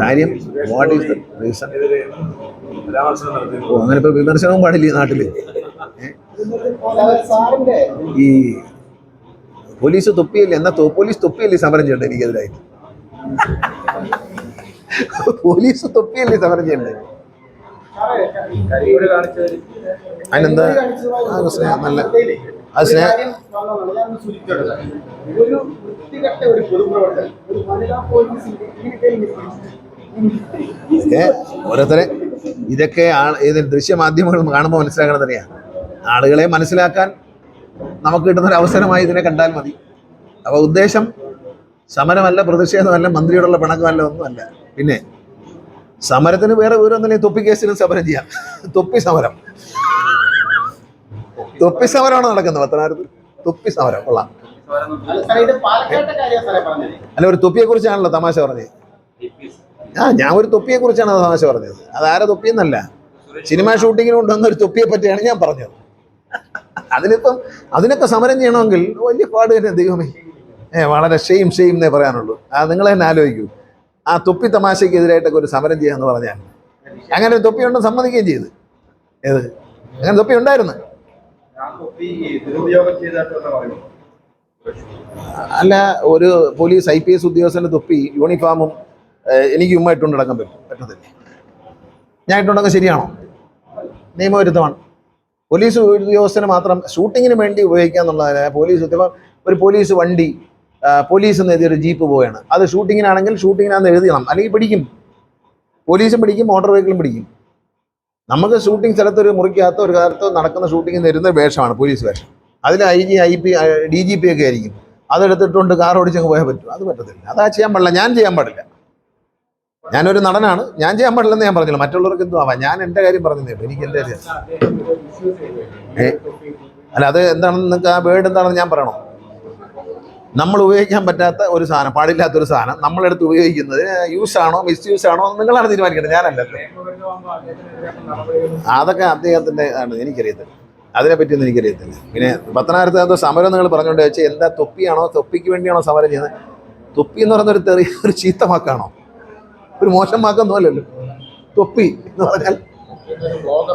കാര്യം what is the reason ഓ അങ്ങനെ ഇപ്പൊ വിമർശനവും പാടില്ല ഈ നാട്ടിൽ. സാറിന്റെ ഈ പോലീസ് തൊപ്പിയല്ലേ? എന്നാ പോലീസ് തൊപ്പിയല്ലേ സമരം ചെയ്യണ്ട എനിക്കെതിരായിട്ട്? പോലീസ് തൊപ്പിയല്ലേ സമരം ചെയ്യണ്ടേ അതിനെന്താ? നല്ല അത് സ്നേഹം ഒരു വൃത്തികെട്ട ഒരു പൊതുപ്രവർത്തകൻ ഒരു വനിതാ പോലീസിന്റെ ഇങ്ങനെയൊക്കെ ഏ ഓരോരുത്തരെ ഇതൊക്കെ ഇത് ഏത് ദൃശ്യമാധ്യമങ്ങൾ കാണുമ്പോൾ മനസ്സിലാക്കണം തന്നെയാ. ആളുകളെ മനസ്സിലാക്കാൻ നമുക്ക് കിട്ടുന്ന ഒരു അവസരമായി ഇതിനെ കണ്ടാൽ മതി. അപ്പൊ ഉദ്ദേശം സമരമല്ല പ്രതിഷേധമല്ല മന്ത്രിയോടുള്ള പിണക്കമല്ല ഒന്നുമല്ല. പിന്നെ സമരത്തിന് വേറെ വിവരമൊന്നുമില്ല തൊപ്പി കേസിലും സമരം ചെയ്യാം. തൊപ്പി സമരം. തൊപ്പി സമരമാണ് നടക്കുന്നത് പത്തനാപുരത്ത്? തൊപ്പി സമരം കൊള്ളാം. അല്ല ഒരു തൊപ്പിയെ കുറിച്ചാണല്ലോ തമാശ പറഞ്ഞത്. ആ ഞാൻ ഒരു തൊപ്പിയെ കുറിച്ചാണ് തമാശ പറഞ്ഞത്. അതാരെ തൊപ്പിയെന്നല്ല. സിനിമ ഷൂട്ടിങ്ങിന് കൊണ്ടുവന്ന ഒരു തൊപ്പിയെ പറ്റിയാണ് ഞാൻ പറഞ്ഞത്. അതിനിപ്പം അതിനൊക്കെ സമരം ചെയ്യണമെങ്കിൽ വലിയ പാട് തന്നെ ദൈവമേ. ഏ വളരെ ഷെയിം ഷെയിം എന്നേ പറയാനുള്ളൂ. ആ നിങ്ങൾ തന്നെ ആലോചിക്കൂ. ആ തൊപ്പി തമാശയ്ക്ക് എതിരായിട്ടൊക്കെ ഒരു സമരം ചെയ്യാന്ന് പറഞ്ഞാൽ അങ്ങനെ ഒരു തൊപ്പി ഉണ്ടെന്ന് സമ്മതിക്കുകയും ചെയ്ത്. ഏത്? അങ്ങനെ തൊപ്പി ഉണ്ടായിരുന്നു. അല്ല ഒരു പോലീസ് ഐ പി എസ് ഉദ്യോഗസ്ഥന്റെ തൊപ്പി യൂണിഫോമും എനിക്ക് ഉമ്മ ഇട്ടുകൊണ്ട് നടക്കാൻ പറ്റും പറ്റത്തില്ല. ഞാൻ ഇട്ടുണ്ടെങ്കിൽ ശരിയാണോ? നിയമവിരുദ്ധമാണ്. പോലീസ് ഉദ്യോഗസ്ഥന് മാത്രം ഷൂട്ടിങ്ങിന് വേണ്ടി ഉപയോഗിക്കുക എന്നുള്ളതിന് പോലീസ് ഉദ്യോഗം ഒരു പോലീസ് വണ്ടി പോലീസ് എന്ന് എഴുതിയൊരു ജീപ്പ് പോവുകയാണ്. അത് ഷൂട്ടിങ്ങിനാണെങ്കിൽ ഷൂട്ടിങ്ങിനാന്ന് എഴുതിയണം അല്ലെങ്കിൽ പിടിക്കും. പോലീസും പിടിക്കും മോട്ടോർ വെഹിക്കിളും പിടിക്കും. നമുക്ക് ഷൂട്ടിംഗ് സ്ഥലത്ത് ഒരു മുറിക്കകത്ത് ഒരു കാലത്ത് നടക്കുന്ന ഷൂട്ടിംഗ് തരുന്ന വേഷമാണ് പോലീസ് വേഷം. അതിൽ I G I P D G P ഒക്കെ ആയിരിക്കും. അതെടുത്തിട്ടുണ്ട് കാർ ഓടിച്ചങ്ങ് പോയാൽ പറ്റും. അത് പറ്റത്തില്ല. അതാ ചെയ്യാൻ പാടില്ല. ഞാൻ ചെയ്യാൻ പാടില്ല. ഞാനൊരു നടനാണ്. ഞാൻ ചെയ്യാൻ പാടില്ലെന്ന് ഞാൻ പറഞ്ഞില്ല. മറ്റുള്ളവർക്ക് എന്തും ആവാം ഞാൻ എന്റെ കാര്യം പറഞ്ഞതേ എനിക്ക് എന്റെ കാര്യം. അല്ല അത് എന്താണെന്ന് നിങ്ങൾക്ക് ആ വേർഡ് എന്താണെന്ന് ഞാൻ പറയണോ? നമ്മൾ ഉപയോഗിക്കാൻ പറ്റാത്ത ഒരു സാധനം പാടില്ലാത്ത ഒരു സാധനം നമ്മളെടുത്ത് ഉപയോഗിക്കുന്നത് യൂസ് ആണോ മിസ് യൂസ് ആണോ നിങ്ങളാണ് തീരുമാനിക്കേണ്ടത്. ഞാനല്ലല്ലോ അതൊക്കെ അദ്ദേഹത്തിന്റെ ആണ് എനിക്കറിയത്തില്ല. അതിനെ പറ്റിയൊന്നും എനിക്കറിയത്തില്ല. പിന്നെ പത്തനാപുരത്ത് സമരം നിങ്ങൾ പറഞ്ഞുകൊണ്ട് വെച്ചാൽ എന്താ തൊപ്പിയാണോ തൊപ്പിക്ക് വേണ്ടിയാണോ സമരം ചെയ്യുന്നത്? തൊപ്പി എന്ന് പറയുന്ന ഒരു തെറി ഒരു ചീത്ത വാക്കാണോ? ഒരു മോശം വാക്കൊന്നും അല്ലല്ലോ. തൊപ്പി എന്ന് പറഞ്ഞാൽ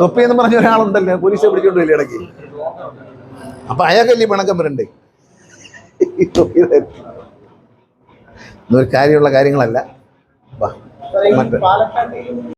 തൊപ്പി എന്ന് പറഞ്ഞ ഒരാളുണ്ടല്ലോ പോലീസെ പിടിച്ചോണ്ട് വലിയ ഇടയ്ക്ക്. അപ്പൊ അയാൾക്കല്ലേ പിണക്കം വരണ്ടേ. ഇതൊരു കാര്യമുള്ള കാര്യങ്ങളല്ല. മറ്റേ.